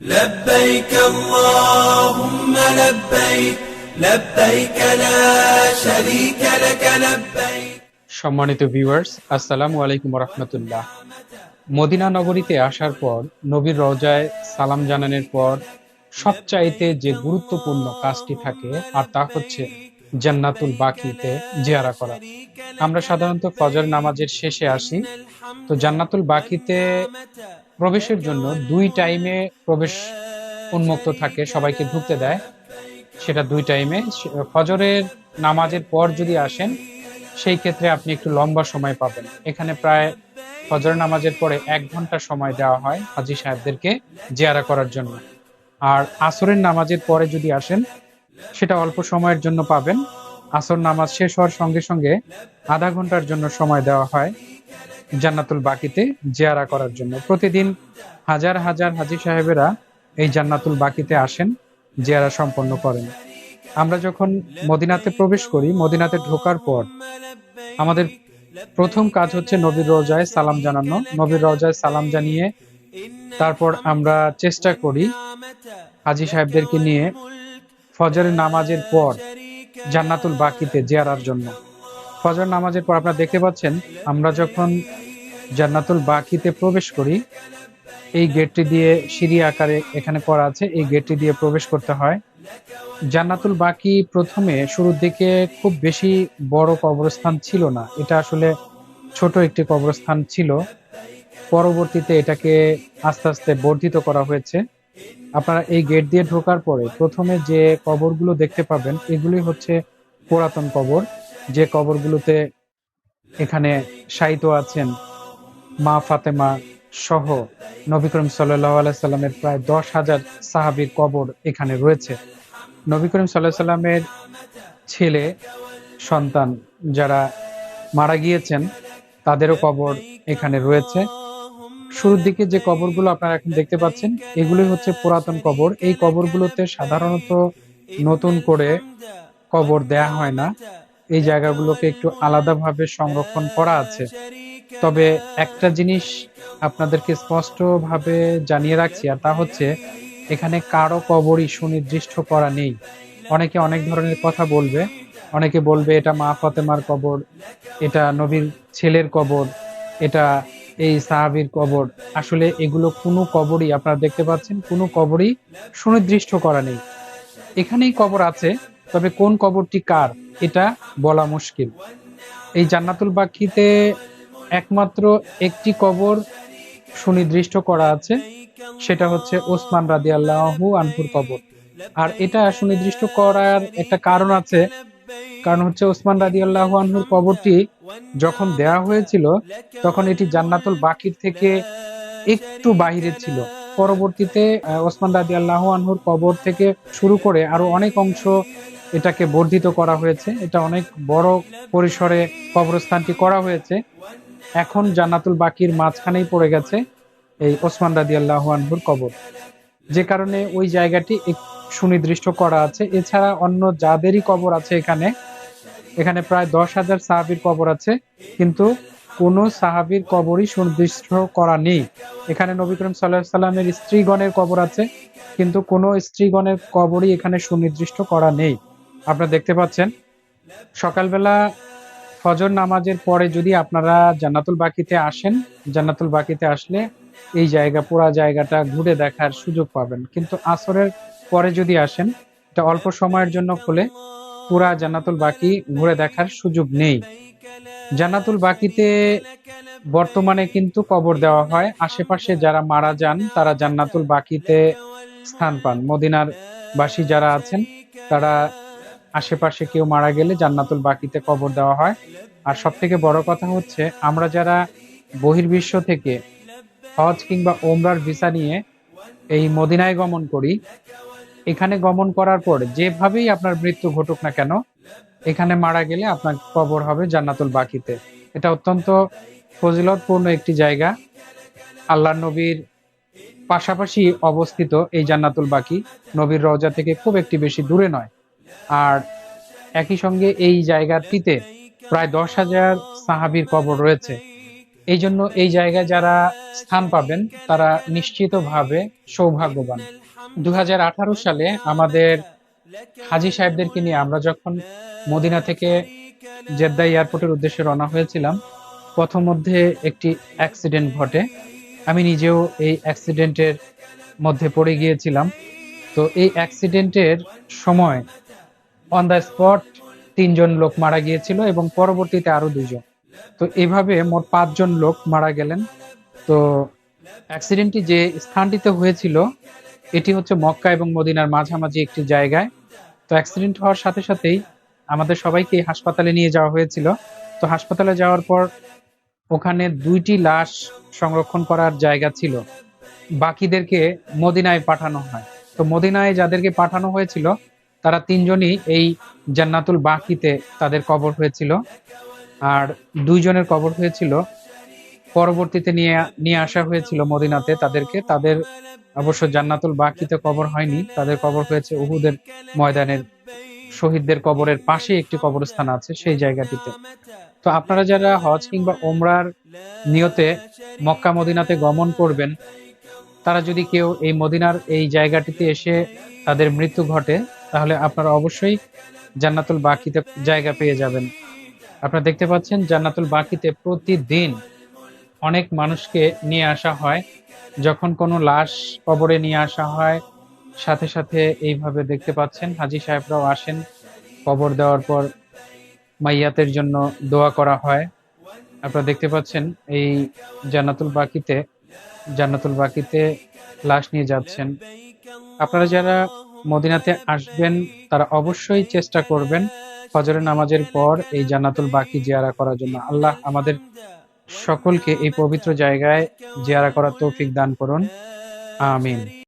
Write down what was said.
لبيك اللهم لبيك لبيك لا شريك لك لبيك সম্মানিত ভিউয়ার্স আসসালামু আলাইকুম রহমতুল্লাহ মদিনা নগরীতে আসার পর নবীর রওজায় সালাম জানানোর পর সবচাইতে যে গুরুত্বপূর্ণ কাজটি থাকে আর তা হচ্ছে জান্নাতুল বাকিতে জিয়ারা করা আমরা সাধারণত ফজর নামাজের শেষে আসি তো জান্নাতুল বাকিতে প্রবেশের জন্য দুই টাইমে প্রবেশ উন্মুক্ত থাকে, সবাইকে ঢুকতে দেয়। সেটা দুই টাইমে ফজরের নামাজের পর যদি আসেন, সেই ক্ষেত্রে আপনি একটু লম্বা সময় পাবেন। এখানে প্রায় ফজর নামাজের পরে এক ঘণ্টা সময় দেওয়া হয় হাজি সাহেবদেরকে জিয়ারা করার জন্য। আর আসরের নামাজের পরে যদি আসেন, সেটা অল্প সময়ের জন্য পাবেন। আসর নামাজ শেষ হওয়ার সঙ্গে সঙ্গে আধা ঘণ্টার জন্য সময় দেওয়া হয় জান্নাতুল বাকিতে জিয়ারা করার জন্য। প্রতিদিন হাজার হাজার হাজি সাহেবেরা এই জান্নাতুল বাকিতে আসেন, জিয়ারা সম্পন্ন করেন। আমরা যখন মদিনাতে প্রবেশ করি, মদিনাতে ঢোকার পর আমাদের প্রথম কাজ হচ্ছে নবীর রোজায় সালাম জানানো। নবীর রোজায় সালাম জানিয়ে তারপর আমরা চেষ্টা করি হাজি সাহেবদেরকে নিয়ে ফজরের নামাজের পর জান্নাতুল বাকিতে জিয়ারার জন্য। ফজর নামাজের পর আপনারা দেখতে পাচ্ছেন, আমরা যখন জান্নাতুল বাকিতে প্রবেশ করি, এই গেটটি দিয়ে সিঁড়ি আকারে এখানে করা আছে, এই গেটটি দিয়ে প্রবেশ করতে হয়। জান্নাতুল বাকি প্রথমে শুরুর দিকে খুব বেশি বড় কবরস্থান ছিল না, এটা আসলে ছোট একটি কবরস্থান ছিল। পরবর্তীতে এটাকে আস্তে আস্তে বর্ধিত করা হয়েছে। আপনারা এই গেট দিয়ে ঢোকার পরে প্রথমে যে কবরগুলো দেখতে পাবেন, এগুলি হচ্ছে পুরাতন কবর। যে কবরগুলোতে এখানে শায়িত আছেন মা ফাতেমা সহ নবী করিম সাল্লাহ আলাইসাল্লামের প্রায় দশ হাজার সাহাবির কবর এখানে রয়েছে। নবী সাল্লাহ সাল্লামের ছেলে, সন্তান যারা মারা গিয়েছেন, তাদেরও কবর এখানে রয়েছে। শুরুর দিকে যে কবরগুলো আপনারা এখন দেখতে পাচ্ছেন এগুলি হচ্ছে পুরাতন কবর। এই কবরগুলোতে সাধারণত নতুন করে কবর দেয়া হয় না। এই জায়গাগুলোকে একটু আলাদাভাবে সংরক্ষণ করা আছে। তবে একটা জিনিস আপনাদেরকে স্পষ্টভাবে জানিয়ে রাখছি, আর তা হচ্ছে এখানে কারও কবরই সুনির্দিষ্ট করা নেই। অনেকে অনেক ধরনের কথা বলবে। অনেকে বলবে, এটা মা ফাতেমার কবর, এটা নবীর ছেলের কবর, এটা এই সাহাবির কবর। আসলে এগুলো কোনো কবরই আপনারা দেখতে পাচ্ছেন, কোনো কবরই সুনির্দিষ্ট করা নেই। এখানেই কবর আছে, তবে কোন কবরটি কার, এটা বলা মুশকিল। এই জান্নাতুল বাকিতে একমাত্র একটি কবর সুনির্দিষ্ট করা আছে, সেটা হচ্ছে ওসমান রাদি আল্লাহু আনহুর কবর। আর এটা সুনির্দিষ্ট করার একটা কারণ আছে কারণ হচ্ছে ওসমান আল্লাহু আনহুর কবরটি যখন দেয়া হয়েছিল, তখন এটি জান্নাতুল বাকির থেকে একটু বাহিরে ছিল। পরবর্তীতে ওসমান রাদি আল্লাহ আনহুর কবর থেকে শুরু করে আরও অনেক অংশ এটাকে বর্ধিত করা হয়েছে। এটা অনেক বড় পরিসরে কবরস্থানটি করা হয়েছে। এখন জান্নাতুল বাকির মাঝখানেই পড়ে গেছে এই ওসমান রাদি আল্লাহ আনহুর কবর। যে কারণে ওই জায়গাটি সুনির্দিষ্ট করা আছে। এছাড়া অন্য যাদেরই কবর আছে এখানে এখানে প্রায় দশ হাজার সাহাবির কবর আছে, কিন্তু কোন সাহাবির কবরই সুনির্দিষ্ট করা নেই। এখানে নবী করিম সাল্লাহ সাল্লামের স্ত্রীগণের কবর আছে, কিন্তু কোনো স্ত্রীগণের কবরই এখানে সুনির্দিষ্ট করা নেই। আপনারা দেখতে পাচ্ছেন, সকালবেলা ফজর নামাজের পরে যদি আপনারা জান্নাতুল বাকিতে আসেন, জান্নাতুল বাকিতে আসলে এই জায়গা, পুরা জায়গাটা ঘুরে দেখার সুযোগ পাবেন। কিন্তু আসরের পরে যদি আসেন, এটা অল্প সময়ের জন্য খোলে। পুরা জান্নাতুল বাকি ঘুরে দেখার সুযোগ নেই। জান্নাতুল বাকিতে বর্তমানে কিন্তু কবর দেওয়া হয়। আশেপাশে যারা মারা যান, তারা জান্নাতুল বাকিতে স্থান পান। মদিনার বাসী যারা আছেন, তারা আশেপাশে কেউ মারা গেলে জান্নাতুল বাকিতে কবর দেওয়া হয়। আর সব থেকে বড় কথা হচ্ছে, আমরা যারা বহির্বিশ্ব থেকে হজ কিংবা ওমরার ভিসা নিয়ে এই মদিনায় গমন করি এখানে গমন করার পর যেভাবেই আপনার মৃত্যু ঘটুক না কেন, এখানে মারা গেলে আপনার কবর হবে জান্নাতুল বাকিতে। এটা অত্যন্ত ফজিলতপূর্ণ একটি জায়গা। আল্লাহ নবীর পাশাপাশি অবস্থিত এই জান্নাতুল বাকি নবীর রওজা থেকে খুব একটি বেশি দূরে নয়। আর একই সঙ্গে এই জায়গাটিতে প্রায় দশ হাজার সাহাবির কবর রয়েছে। এই জন্য এই জায়গায় যারা স্থান পাবেন, তারা নিশ্চিতভাবে সৌভাগ্যবান। দু হাজার আঠারো সালে আমাদের হাজি সাহেবদেরকে নিয়ে আমরা যখন মদিনা থেকে জেদ্দা এয়ারপোর্টের উদ্দেশ্যে রওনা হয়েছিলাম পথমধ্যে একটি অ্যাক্সিডেন্ট ঘটে। আমি নিজেও এই অ্যাক্সিডেন্টের মধ্যে পড়ে গিয়েছিলাম। তো এই অ্যাক্সিডেন্টের সময় অন দ্য স্পট তিনজন লোক মারা গিয়েছিল এবং পরবর্তীতে আরও দুজন। তো এইভাবে মোট পাঁচজন লোক মারা গেলেন। তো অ্যাক্সিডেন্টটি যে স্থানটিতে হয়েছিল এটি হচ্ছে মক্কা এবং মদিনার মাঝামাঝি একটি জায়গায়। তো অ্যাক্সিডেন্ট হওয়ার সাথে সাথেই আমাদের সবাইকে হাসপাতালে নিয়ে যাওয়া হয়েছিল। তো হাসপাতালে যাওয়ার পর ওখানে দুইটি লাশ সংরক্ষণ করার জায়গা ছিল। বাকিদেরকে মদিনায় পাঠানো হয়। তো মদিনায় যাদেরকে পাঠানো হয়েছিল, তারা তিনজনই এই জান্নাতুল বাকিতে তাদের কবর হয়েছিল। আর দুইজনের কবর হয়েছিল, পরবর্তীতে নিয়ে নিয়ে আসা হয়েছিল মদিনাতে তাদেরকে। তাদের অবশ্য জান্নাতুল বাকিতে কবর হয়নি, তাদের কবর হয়েছে উহুদের ময়দানের শহীদদের কবরের পাশে একটি কবরস্থান আছে সেই জায়গাটিতে। তো আপনারা যারা হজ কিংবা ওমরার নিয়তে মক্কা মদিনাতে গমন করবেন, তারা যদি কেউ এই মদিনার এই জায়গাটিতে এসে তাদের মৃত্যু ঘটে, তাহলে আপনারা অবশ্যই জান্নাতুল বাকিতে জায়গা পেয়ে যাবেন। আপনারা দেখতে পাচ্ছেন জান্নাতুল বাকিতে প্রতিদিন অনেক মানুষকে নিয়ে আসা হয়। যখন কোনো লাশ কবরে নিয়ে আসা হয়, সাথে সাথে এইভাবে দেখতে পাচ্ছেন, হাজি সাহেবরাও আসেন, কবর দেওয়ার পর মাইয়াতের জন্য দোয়া করা হয়। আপনারা দেখতে পাচ্ছেন, এই জান্নাতুল বাকিতে জান্নাতুল বাকিতে লাশ নিয়ে যাচ্ছেন। আপনারা যারা মদিনাতে আসবেন, তারা অবশ্যই চেষ্টা করবেন ফজরের নামাজের পর এই জান্নাতুল বাকি জিয়ারা করার জন্য। আল্লাহ আমাদের সকলকে এই পবিত্র জায়গায় জিয়ারা করার তৌফিক দান করুন। আমিন।